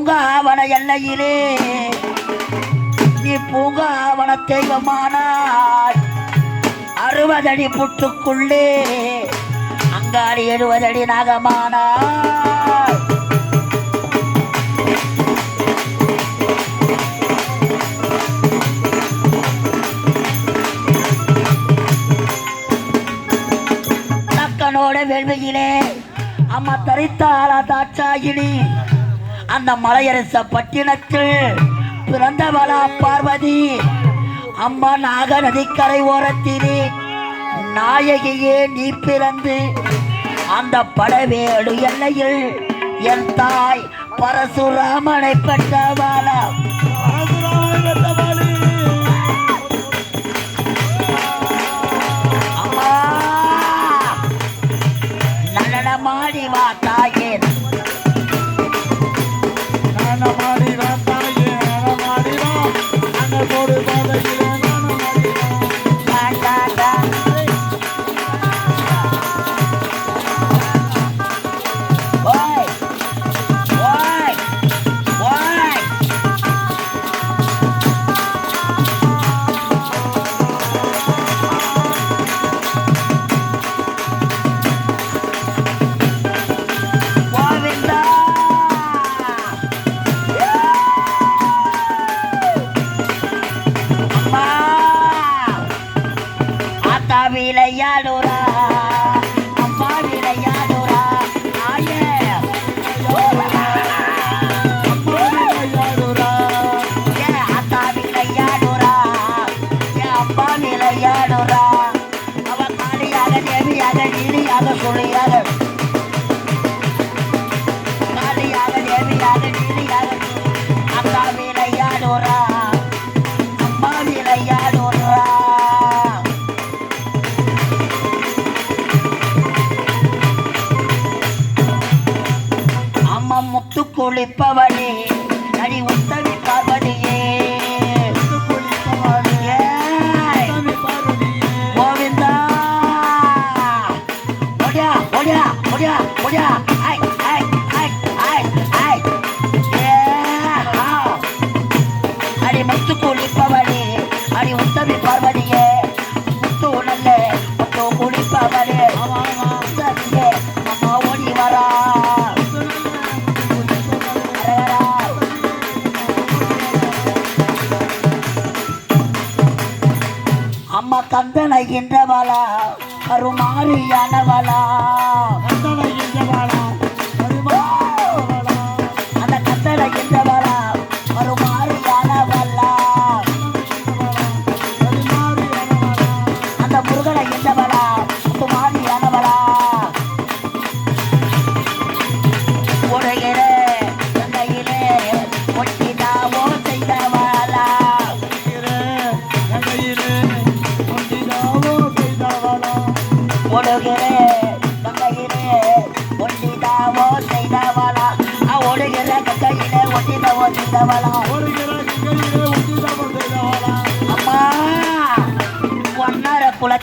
பூங்காவன எல்லையிலே. நீ பூங்காவன தெய்வமானாய். அறுபதடி புட்டுக்குள்ளே அங்காடி எழுபதடி நாகமானாய். தக்கனோட வேள்வியிலே அம்மா தரித்தாளா தாட்சாயினி. அந்த மலையரச பட்டினத்தில் பிறந்தவளா பார்வதி. அம்மா நாக நதிக்கரை ஓரத்திலே நாயகியே நீ பிறந்து அந்த படவேடு எல்லையில் என் தாய் பரசுராமனை பெற்றவாளா காளியாக தேவியாக நீலியாக விளையாடுறா அம்மா விளையாடுறா அம்மா முத்து குளிப்பவளே நடி உத்தவி அம்மா என்றவளா கருமாரியானவளா கந்தனை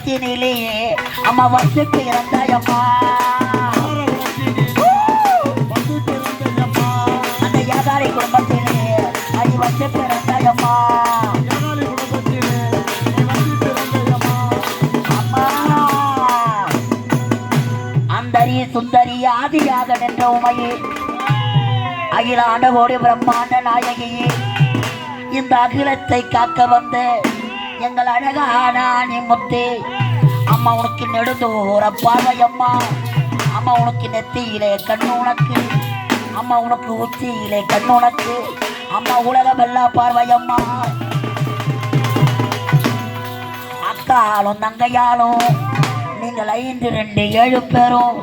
குளத்தினிலேயே அம்மா வசுக்கு இறந்தாயம்மா. அந்த யாதாரி குடும்பத்திலே அடி வசுக்கு இறந்தாயம்மா அந்தரி சுந்தரி ஆதியாக நின்ற உமையே அகில ஆண்டவோடு பிரம்மாண்ட நாயகியே இந்த அகிலத்தை காக்க வந்த எங்கள் அழகான முத்தே அம்மா உனக்கு நெடுந்தோற பார்வை அம்மா அம்மா உனக்கு நெத்தியிலே கண்ணு உனக்கு. அம்மா உனக்கு உச்சியிலே கண்ணு உனக்கு. அம்மா உலகமெல்லாம் பார்வை அம்மா அக்காலும் தங்கையாலும் நீங்கள் ஐந்து ரெண்டு ஏழு பேரும்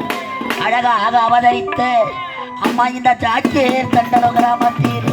அழகாக அவதரித்து அம்மா இந்த சாக்கியர் கண்டன கிராமத்தில்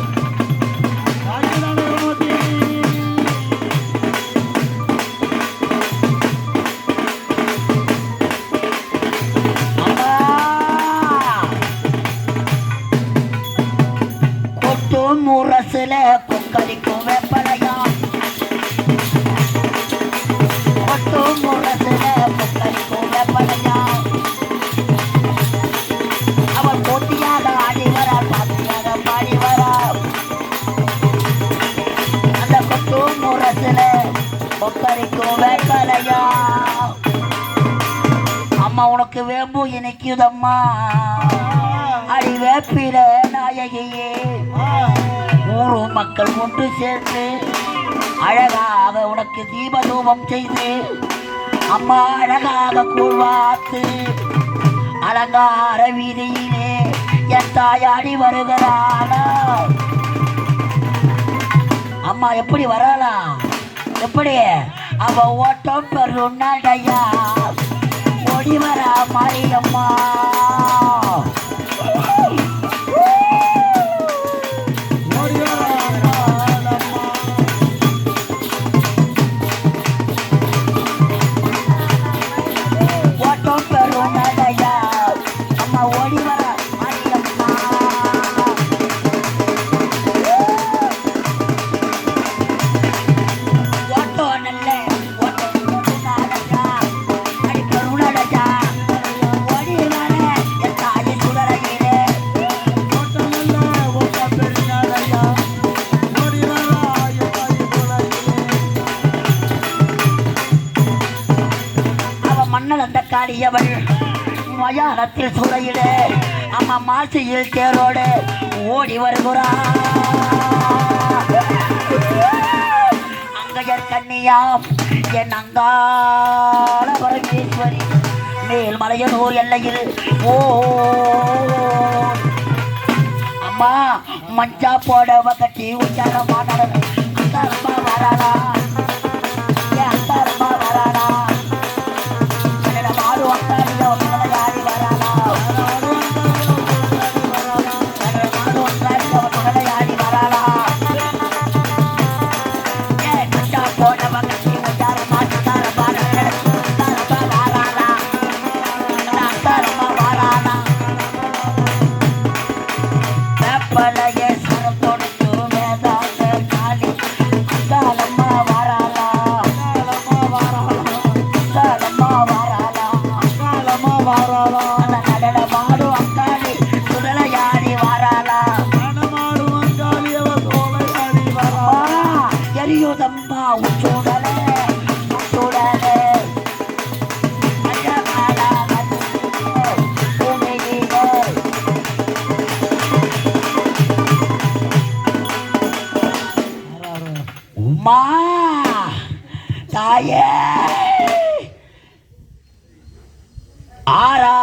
அம்மா உனக்கு வேம்பு இணைக்குதம்மா அடி வேப்பில நாயகியே. ஊரு மக்கள் ஒன்று சேர்ந்து அழகாக உனக்கு தீபதூபம் செய்து அம்மா அழகாக கூழ்வாத்து அலங்கார வீதியிலே என் தாயாடி வருகிறாளா அம்மா எப்படி வரலாம்? எப்படி? அவ ஓட்டம் பெருநாடையா ஓடி வர மாரியம்மா. மன்னல் மயானத்தில் சுரையிட அம்மா மாசியில் தேரோடு ஓடி வருகிறா அங்கையர் கண்ணியா என் அங்காள பரமேஸ்வரி மேல்மலையனூர் எல்லையில் ஓ. அம்மா மஞ்சா போட கட்டி உச்சாரமான அம்மா வராளா எரியுதம்மா உச்சுடலே உச்சுடலே உமா தாயே ஆரா